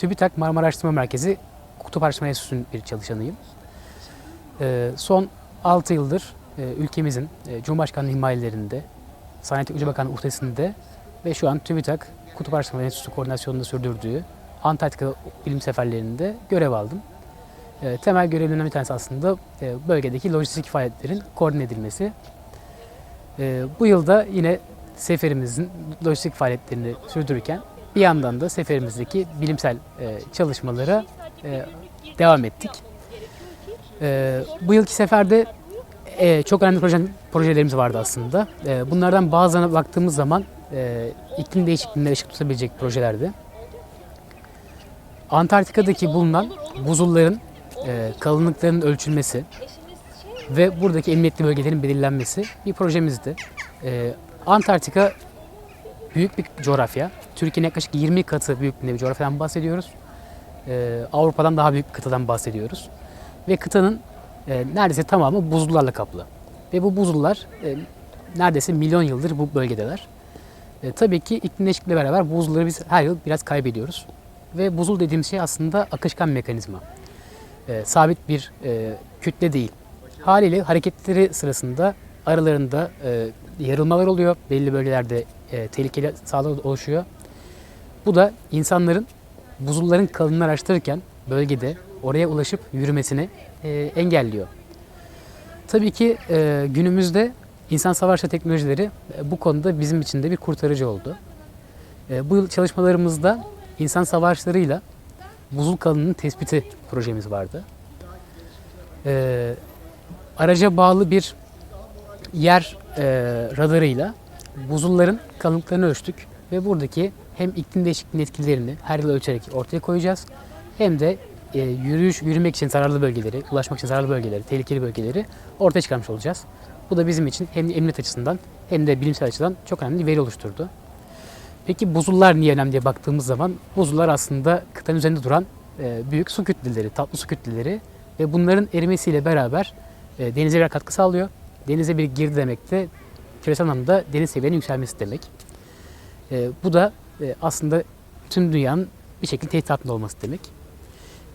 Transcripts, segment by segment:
TÜBİTAK Marmara Araştırma Merkezi Kutup Araştırma Enstitüsü'nün bir çalışanıyım. Ee, son 6 yıldır e, ülkemizin e, Cumhurbaşkanlığı himayelerinde, Sanayi Teknoloji Bakanlığı uhdesinde ve şu an TÜBİTAK Kutup Araştırma Enstitüsü koordinasyonunda sürdürdüğü Antarktika bilim seferlerinde görev aldım. E, temel görevlerimden bir tanesi aslında e, bölgedeki lojistik faaliyetlerin koordine edilmesi. E, bu yılda yine seferimizin lojistik faaliyetlerini sürdürürken bir yandan da seferimizdeki bilimsel e, çalışmalara e, devam ettik. E, bu yılki seferde e, çok önemli proje, projelerimiz vardı aslında. Bunlardan bazılarına baktığımız zaman e, iklim değişikliğine ışık tutabilecek projelerdi. Antarktika'daki bulunan buzulların kalınlıklarının ölçülmesi ve buradaki emniyetli bölgelerin belirlenmesi bir projemizdi. Antarktika büyük bir coğrafya. Türkiye'nin yaklaşık 20 katı büyüklüğünde bir coğrafyadan bahsediyoruz. E, Avrupa'dan daha büyük bir kıtadan bahsediyoruz. Ve kıtanın e, neredeyse tamamı buzullarla kaplı. Ve bu buzullar e, neredeyse milyon yıldır bu bölgedeler. E, tabii ki iklim değişikliğiyle beraber buzulları biz her yıl biraz kaybediyoruz. Ve buzul dediğimiz şey aslında akışkan mekanizma. E, sabit bir e, kütle değil. Haliyle hareketleri sırasında aralarında e, yarılmalar oluyor. Belli bölgelerde e, tehlikeli sahalar oluşuyor. Bu da insanların buzulların kalınlığını araştırırken bölgede oraya ulaşıp yürümesini e, engelliyor. Tabii ki e, günümüzde insan savaşta teknolojileri e, bu konuda bizim için de bir kurtarıcı oldu. E, bu yıl çalışmalarımızda insan savaşlarıyla buzul kalınlığının tespiti projemiz vardı. E, araca bağlı bir yer e, radarıyla buzulların kalınlıklarını ölçtük ve buradaki hem iklim değişikliğinin etkilerini her yıl ölçerek ortaya koyacağız hem de e, yürüyüş yürümek için zararlı bölgeleri, ulaşmak için zararlı bölgeleri, tehlikeli bölgeleri ortaya çıkarmış olacağız. Bu da bizim için hem emniyet açısından hem de bilimsel açıdan çok önemli bir veri oluşturdu. Peki buzullar niye önemli diye baktığımız zaman buzullar aslında kıtanın üzerinde duran e, büyük su kütleleri, tatlı su kütleleri ve bunların erimesiyle beraber e, denize bir katkı sağlıyor. Denize bir girdi demek de küresel anlamda deniz seviyenin yükselmesi demek. E, bu da aslında tüm dünyanın bir şekilde tehdit altında olması demek.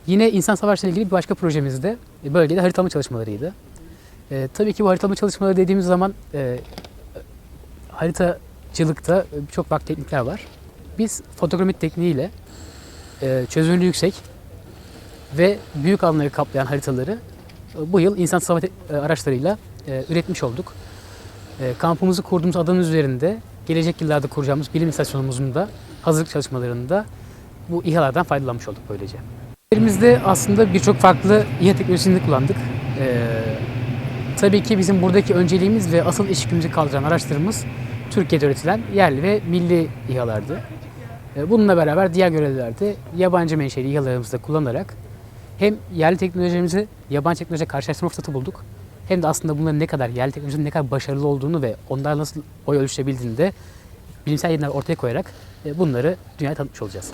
Yine insan savaşlarıyla ilgili bir başka projemiz de e, bölgede haritalama çalışmalarıydı. E, tabii ki bu haritalama çalışmaları dediğimiz zaman e, haritacılıkta e, çok farklı teknikler var. Biz fotogrametri tekniğiyle e, çözünürlüğü yüksek ve büyük alanları kaplayan haritaları e, bu yıl insan savaş e, araçlarıyla e, üretmiş olduk. E, kampımızı kurduğumuz adanın üzerinde gelecek yıllarda kuracağımız bilim istasyonumuzun da hazırlık çalışmalarında bu İHA'lardan faydalanmış olduk böylece. Elimizde aslında birçok farklı İHA teknolojisini kullandık. E, tabii ki bizim buradaki önceliğimiz ve asıl iş yükümüzü kaldıran araçlarımız Türkiye'de üretilen yerli ve milli İHA'lardı. E, bununla beraber diğer görevlerde yabancı menşeli İHA'larımızı da kullanarak hem yerli teknolojimizi yabancı teknolojiyle karşılaştırma fırsatı bulduk. Hem de aslında bunların ne kadar yerli teknolojinin ne kadar başarılı olduğunu ve onlar nasıl boy ölçüşebildiğini de bilimsel yayınlar ortaya koyarak e, bunları dünyaya tanıtmış olacağız.